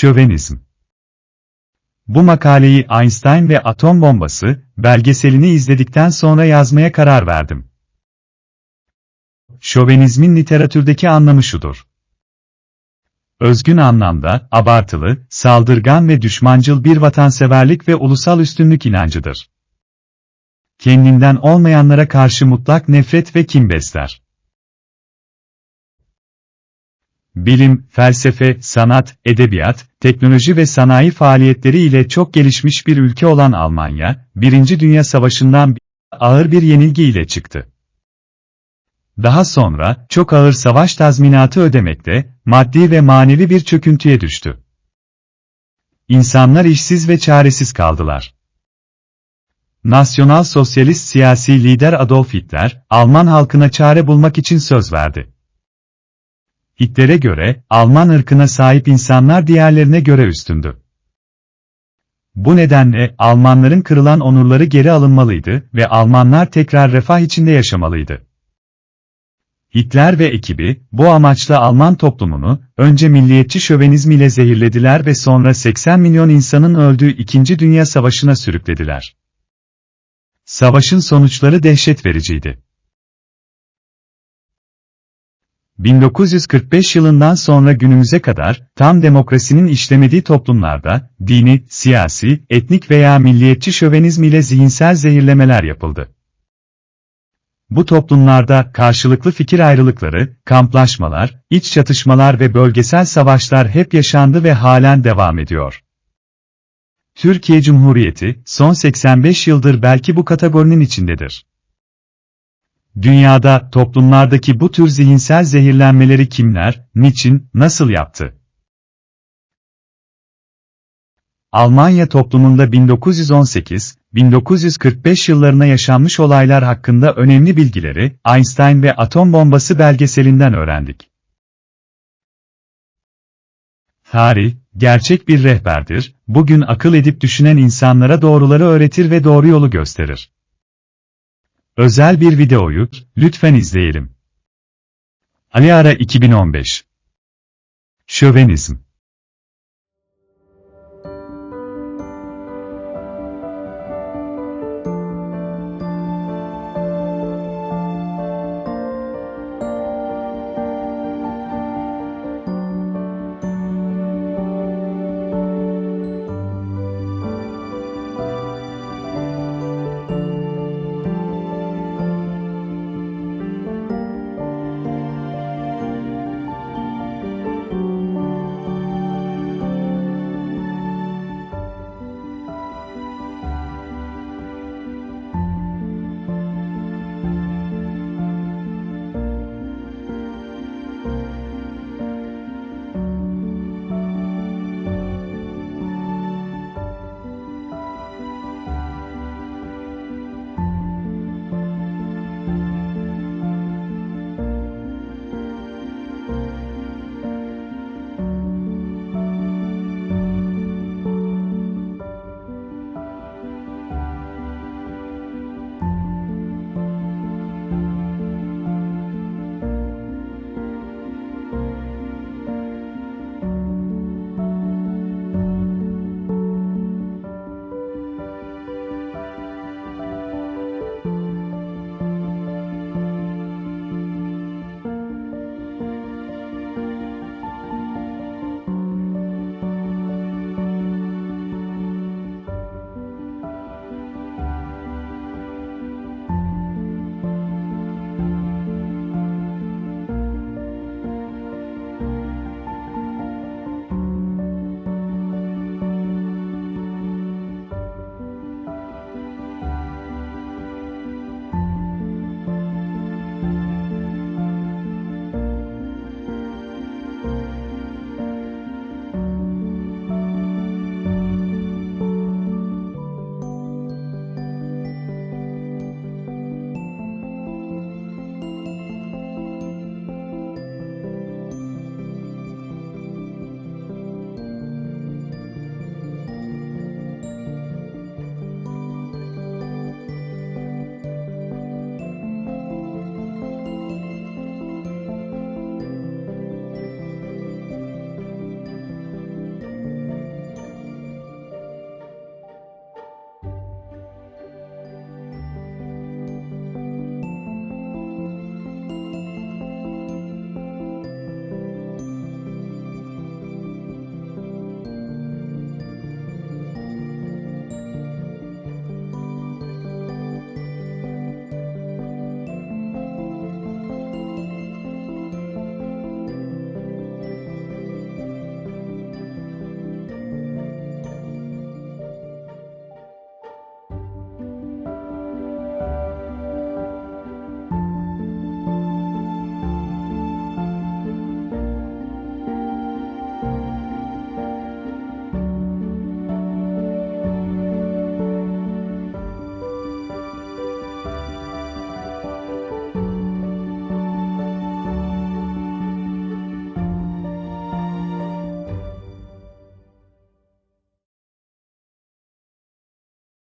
Şövenizm Bu makaleyi Einstein ve Atom Bombası belgeselini izledikten sonra yazmaya karar verdim. Şövenizmin literatürdeki anlamı şudur. Özgün anlamda, abartılı, saldırgan ve düşmancıl bir vatanseverlik ve ulusal üstünlük inancıdır. Kendinden olmayanlara karşı mutlak nefret ve kin besler. Bilim, felsefe, sanat, edebiyat, teknoloji ve sanayi faaliyetleri ile çok gelişmiş bir ülke olan Almanya, Birinci Dünya Savaşı'ndan ağır bir yenilgi ile çıktı. Daha sonra, çok ağır savaş tazminatı ödemekte, maddi ve manevi bir çöküntüye düştü. İnsanlar işsiz ve çaresiz kaldılar. Nasyonal sosyalist siyasi lider Adolf Hitler, Alman halkına çare bulmak için söz verdi. Hitler'e göre, Alman ırkına sahip insanlar diğerlerine göre üstündü. Bu nedenle, Almanların kırılan onurları geri alınmalıydı ve Almanlar tekrar refah içinde yaşamalıydı. Hitler ve ekibi, bu amaçla Alman toplumunu, önce milliyetçi şövenizm ile zehirlediler ve sonra 80 milyon insanın öldüğü İkinci Dünya Savaşı'na sürüklediler. Savaşın sonuçları dehşet vericiydi. 1945 yılından sonra günümüze kadar, tam demokrasinin işlemediği toplumlarda, dini, siyasi, etnik veya milliyetçi şövenizm ile zihinsel zehirlemeler yapıldı. Bu toplumlarda karşılıklı fikir ayrılıkları, kamplaşmalar, iç çatışmalar ve bölgesel savaşlar hep yaşandı ve halen devam ediyor. Türkiye Cumhuriyeti, son 85 yıldır belki bu kategorinin içindedir. Dünyada, toplumlardaki bu tür zihinsel zehirlenmeleri kimler, niçin, nasıl yaptı? Almanya toplumunda 1918-1945 yıllarına yaşanmış olaylar hakkında önemli bilgileri, Einstein ve atom bombası belgeselinden öğrendik. Tarih, gerçek bir rehberdir, bugün akıl edip düşünen insanlara doğruları öğretir ve doğru yolu gösterir. Özel bir videoyu, lütfen izleyelim. Ali Ara 2015 Şövenizm